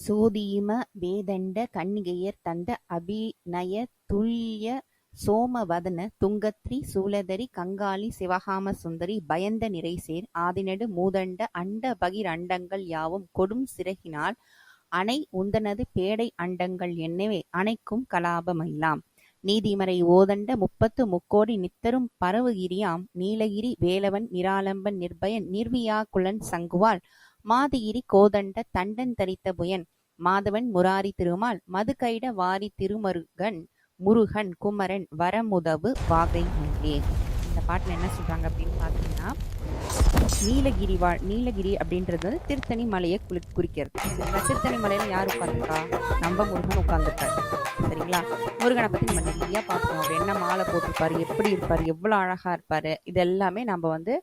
சோதீம வேதண்ட கன்னிகையர் தந்த அபிநய துல்ய சோமவதன துங்கத்ரி சூலதரி கங்காளி சிவகாம சுந்தரி பயந்த நிறைசேர் ஆதிநடு மூதண்ட அண்ட பகிரண்டங்கள் யாவும் கொடும் சிறகினால் அணை உந்தனது பேடை அண்டங்கள் என்னவே அணைக்கும் கலாபமெல்லாம். நீதிமறை ஓதண்ட முப்பத்து முக்கோடி நித்தரும் பரவுகிரியாம் நீலகிரி வேலவன் நிராலம்பன் நிர்பயன் நிர்வியாக்குலன் சங்குவாள். மாதிகிரி கோதண்ட தண்டன் தரித்த புயன் மாதவன் முராரி திருமால் மதுகைட வாரி திருமருகன் முருகன் குமரன் வரமுதவு வாகை முங்கே இந்த பாட்டில் என்ன சொல்கிறாங்க அப்படின்னு பார்த்தீங்கன்னா நீலகிரி வா நீலகிரி அப்படின்றது வந்து திருத்தணி மலையை குளி குறிக்கிறது. சரிங்களா திருத்தணி மலையில் யார் உட்காந்துருக்கா நம்ம முருகன் உட்காந்துருக்காரு சரிங்களா? முருகனை பற்றி நம்ம நிறைய பார்க்கணும். அவர் என்ன மாலை போட்டிருப்பாரு? எப்படி இருப்பார்? எவ்வளோ அழகாக இருப்பார்? இது எல்லாமே நம்ம வந்து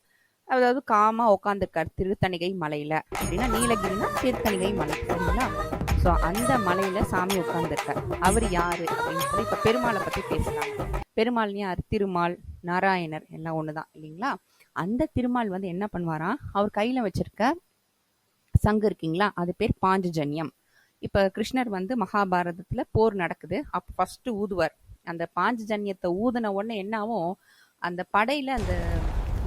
அதாவது காமாக உட்காந்துருக்காரு திருத்தணிகை மலையில். அப்படின்னா நீலகிரினா திருத்தணிகை மலை. சரிங்களா? ஸோ அந்த மலையில சாமி உட்கார்ந்துருக்கார். அவர் யாரு அப்படின்னு சொல்லி இப்ப பெருமாளை பத்தி பேசுறாங்க பெருமாள் யார்? திருமால் நாராயணர் எல்லாம் ஒண்ணுதான் இல்லைங்களா? அந்த திருமால் வந்து என்ன பண்ணுவாராம் அவர் கையில வச்சிருக்க சங்கு இருக்கீங்களா? அது பேர் பாஞ்சஜன்யம் இப்ப கிருஷ்ணர் வந்து மகாபாரதத்துல போர் நடக்குது. அப்போ ஃபர்ஸ்ட் ஊதுவார். அந்த பாஞ்சஜன்யத்தை ஊதுன உடனே என்ன அந்த படையில அந்த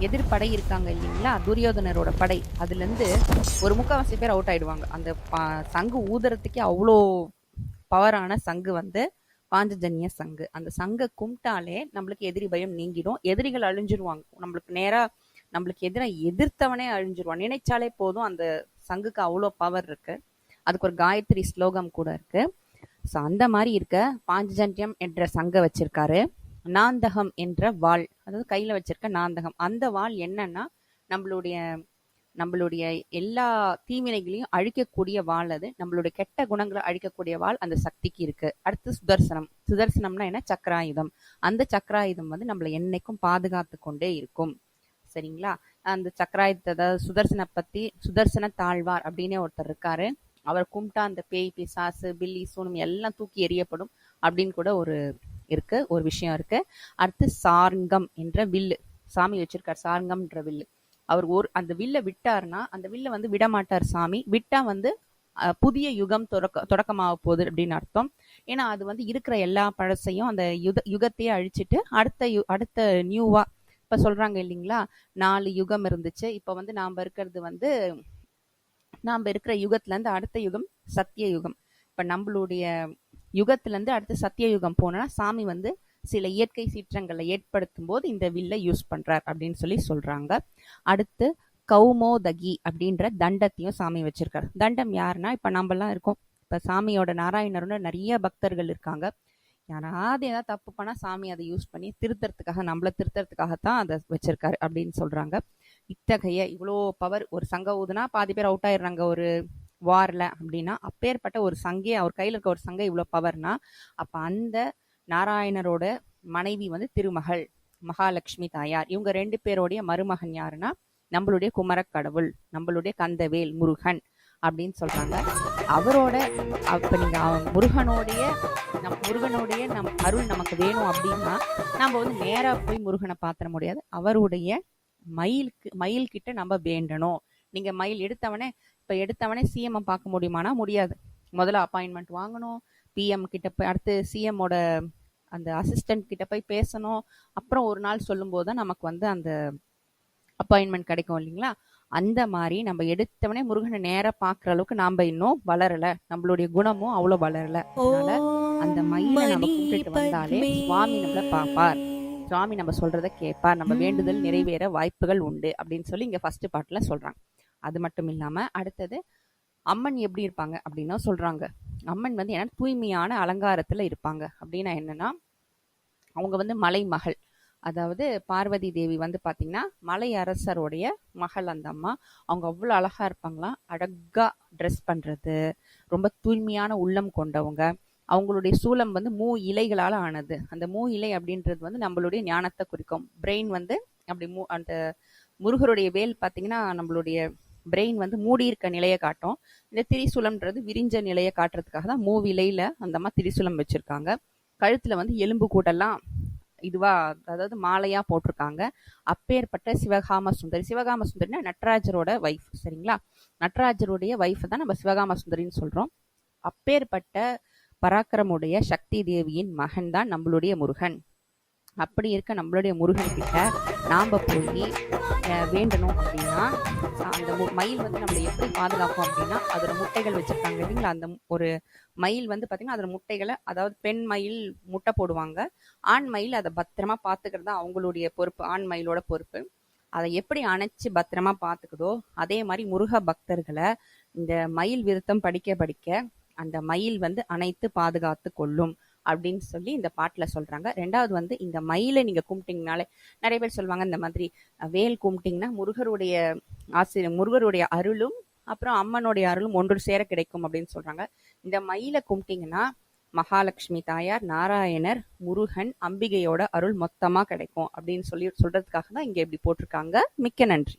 எதிர்படை இருக்காங்க இல்லைங்களா? துரியோதனரோட படை. அதுலேருந்து ஒரு முக்கால்வாசி பேர் அவுட் ஆயிடுவாங்க. அந்த பா- சங்கு ஊதுறதுக்கே அவ்வளோ பவரான சங்கு வந்து பாஞ்சஜன்ய சங்கு. அந்த சங்கை கும்பிட்டாலே நம்மளுக்கு எதிரி பயம் நீங்கிடும். எதிரிகள் அழிஞ்சிருவாங்க. நம்மளுக்கு நேராக நம்மளுக்கு எதிராக எதிர்த்தவனே அழிஞ்சிருவான். நினைச்சாலே போதும் அந்த சங்குக்கு அவ்வளோ பவர் இருக்கு. அதுக்கு ஒரு காயத்ரி ஸ்லோகம் கூட இருக்கு. ஸோ அந்த மாதிரி இருக்க பாஞ்சஜன்யம் என்ற சங்க வச்சிருக்காரு. நாந்தகம் என்ற வாள். அதாவது கையில வச்சிருக்க நாந்தகம். அந்த வாள் என்னன்னா நம்மளுடைய நம்மளுடைய எல்லா தீவினைகளையும் அழிக்கக்கூடிய வாள் அது. நம்மளுடைய கெட்ட குணங்களை அழிக்கக்கூடிய வாள் அந்த சக்திக்கு இருக்கு. அடுத்து சுதர்சனம். சுதர்சனம்னா என்ன? சக்கராயுதம். அந்த சக்கராயுதம் வந்து நம்மளை என்னைக்கும் பாதுகாத்து கொண்டே இருக்கும். சரிங்களா? அந்த சக்கராயுதத்தை அதாவது சுதர்சன பத்தி சுதர்சன தாழ்வார் அப்படின்னே ஒருத்தர் இருக்காரு. அவர் கும்பிட்டா அந்த பேய் பிசாசு பில்லி சூனம் எல்லாம் தூக்கி எறியப்படும் அப்படின்னு கூட ஒரு இருக்கு ஒரு விஷயம் இருக்கு. அடுத்து சார்ங்கம் என்ற வில்லு சாமி வச்சிருக்கார் சார்ங்கம்ன்ற வில்லு அவர் ஒரு அந்த வில்ல விட்டாருன்னா அந்த வில்ல வந்து விடமாட்டார் சாமி. விட்டா வந்து புதிய யுகம் தொடக்க தொடக்கமாக போகுது அப்படின்னு அர்த்தம். ஏன்னா அது வந்து இருக்கிற எல்லா பழசையும் அந்த யுக யுகத்தையே அழிச்சிட்டு அடுத்த யு அடுத்த நியூவா இப்ப சொல்றாங்க இல்லைங்களா? நாலு யுகம் இருந்துச்சு. இப்ப வந்து நாம இருக்கிறது வந்து நாம் இருக்கிற யுகத்துல இருந்து அடுத்த யுகம் சத்திய யுகம். இப்ப நம்மளுடைய யுகத்துலேருந்து அடுத்து சத்திய யுகம் போனோன்னா சாமி வந்து சில இயற்கை சீற்றங்களை ஏற்படுத்தும் போது இந்த வில்லை யூஸ் பண்ணுறார் அப்படின்னு சொல்லி சொல்கிறாங்க அடுத்து கௌமோதகி அப்படின்ற தண்டத்தையும் சாமி வச்சிருக்காரு. தண்டம் யாருன்னா இப்போ நம்மலாம் இருக்கோம். இப்போ சாமியோட நாராயணரோட நிறைய பக்தர்கள் இருக்காங்க. யாராவது ஏதாவது தப்பு பண்ணால் சாமி அதை யூஸ் பண்ணி திருத்தறதுக்காக நம்மள திருத்தறதுக்காகத்தான் அதை வச்சிருக்காரு அப்படின்னு சொல்கிறாங்க இத்தகைய இவ்வளோ பவர் ஒரு சங்க ஊதுனா பாதி பேர் அவுட் ஆயிடுறாங்க. ஒரு வாரில் அப்படின்னா அப்பேற்பட்ட ஒரு சங்கே அவர் கையில் இருக்க ஒரு சங்கை இவ்வளோ பவர்னா அப்போ அந்த நாராயணரோட மனைவி வந்து திருமகள் மகாலட்சுமி தாயார். இவங்க ரெண்டு பேருடைய மருமகன் யாருன்னா நம்மளுடைய குமரக்கடவுள் நம்மளுடைய கந்தவேல் முருகன் அப்படின்னு சொல்றாங்க. அவரோட அப்ப நீங்க முருகனுடைய நம் முருகனுடைய நம் அருள் நமக்கு வேணும் அப்படின்னா நம்ம வந்து நேராக போய் முருகனை பாத்திர முடியாது. அவருடைய மயிலுக்கு மயில் கிட்ட நம்ம வேண்டணும். நீங்க மயில் எடுத்தவனே இப்ப எடுத்தவனே சிஎம் பார்க்க முடியுமானா முடியாது. முதல்ல அப்பாயின்மெண்ட் வாங்கணும் பிஎம் கிட்ட போய் அடுத்து சிஎம்மோட அந்த அசிஸ்டன்ட் கிட்ட போய் பேசணும். அப்புறம் ஒரு நாள் சொல்லும்போது தான் நமக்கு வந்து அந்த அப்பாயின்மெண்ட் கிடைக்கும் இல்லைங்களா? அந்த மாதிரி நம்ம எடுத்தவனே முருகனை நேரா பாக்குற அளவுக்கு நாம இன்னும் வளரல. நம்மளுடைய குணமும் அவ்வளவு வளரல. அதனால அந்த மயிலை நம்ம கூப்பிட்டுட்டு வந்தாலே சுவாமி நம்மள பாப்பார் சுவாமி நம்ம சொல்றத கேட்பார். நம்ம வேண்டுதல் நிறைவேற வாய்ப்புகள் உண்டு அப்படின்னு சொல்லி இங்க ஃபர்ஸ்ட் பாட்டுல சொல்றாங்க. அது மட்டும் இல்லாம அடுத்தது அம்மன் எப்படி இருப்பாங்க அப்படின்னா சொல்றாங்க. அம்மன் வந்து என்ன தூய்மையான அலங்காரத்துல இருப்பாங்க. அப்படின்னா என்னன்னா அவங்க வந்து மலை மகள். அதாவது பார்வதி தேவி வந்து பாத்தீங்கன்னா மலை அரசருடைய மகள் அந்த அம்மா. அவங்க அவ்வளவு அழகா இருப்பாங்களாம் அழகா ட்ரெஸ் பண்றது. ரொம்ப தூய்மையான உள்ளம் கொண்டவங்க. அவங்களுடைய சூலம் வந்து மூ இலைகளால் ஆனது. அந்த மூ இலை அப்படின்றது வந்து நம்மளுடைய ஞானத்தை குறிக்கும். பிரெயின் வந்து அப்படி மூ அந்த முருகருடைய வேல் பார்த்தீங்கன்னா நம்மளுடைய பிரெயின் வந்து மூடி இருக்க நிலையை காட்டும். இந்த திரிசூலம்ன்றது விரிஞ்ச நிலையை காட்டுறதுக்காக தான் மூவிலையில் அந்த மாதிரி திரிசூலம் வச்சிருக்காங்க. கழுத்துல வந்து எலும்பு கூடெல்லாம் இதுவா அதாவது மாலையா போட்டிருக்காங்க. அப்பேற்பட்ட சிவகாம சுந்தரி. சிவகாம சுந்தரினா நட்ராஜரோட வைஃப் சரிங்களா? நட்ராஜருடைய வைஃப் தான் நம்ம சிவகாம சுந்தரின்னு சொல்றோம். அப்பேற்பட்ட பராக்கிரமுடைய சக்தி தேவியின் மகன் தான் நம்மளுடைய முருகன். அப்படி இருக்க நம்மளுடைய முருகன் கிட்ட நாம போய் வேண்டணும் அப்படின்னா அந்த மயில் வந்து நம்மளை எப்படி பாதுகாக்கும் அப்படின்னா அதோட முட்டைகள் வச்சிருக்காங்க இல்லைங்களா? அந்த ஒரு மயில் வந்து பார்த்தீங்கன்னா அதோட முட்டைகளை அதாவது பெண் மயில் முட்டை போடுவாங்க. ஆண் மயில் அதை பத்திரமா பார்த்துக்கிறது தான் அவங்களுடைய பொறுப்பு. ஆண் மயிலோட பொறுப்பு. அதை எப்படி அணைச்சு பத்திரமா பார்த்துக்குதோ அதே மாதிரி முருக பக்தர்களை இந்த மயில் விருத்தம் படிக்க படிக்க அந்த மயில் வந்து அணைத்து பாதுகாத்து கொள்ளும். அப்படின்னு சொல்லி இந்த பாட்டில் சொல்கிறாங்க ரெண்டாவது வந்து இந்த மயிலை நீங்கள் கும்பிட்டிங்கனாலே நிறைய பேர் சொல்லுவாங்க இந்த மாதிரி வேல் கும்பிட்டீங்கன்னா முருகருடைய ஆசிரியர் முருகருடைய அருளும் அப்புறம் அம்மனுடைய அருளும் ஒன்று சேர கிடைக்கும் அப்படின்னு சொல்கிறாங்க இந்த மயிலை கும்பிட்டீங்கன்னா மகாலட்சுமி தாயார் நாராயணர் முருகன் அம்பிகையோட அருள் மொத்தமாக கிடைக்கும் அப்படின்னு சொல்லி சொல்கிறதுக்காக தான் இங்கே இப்படி போட்டிருக்காங்க. மிக்க நன்றி.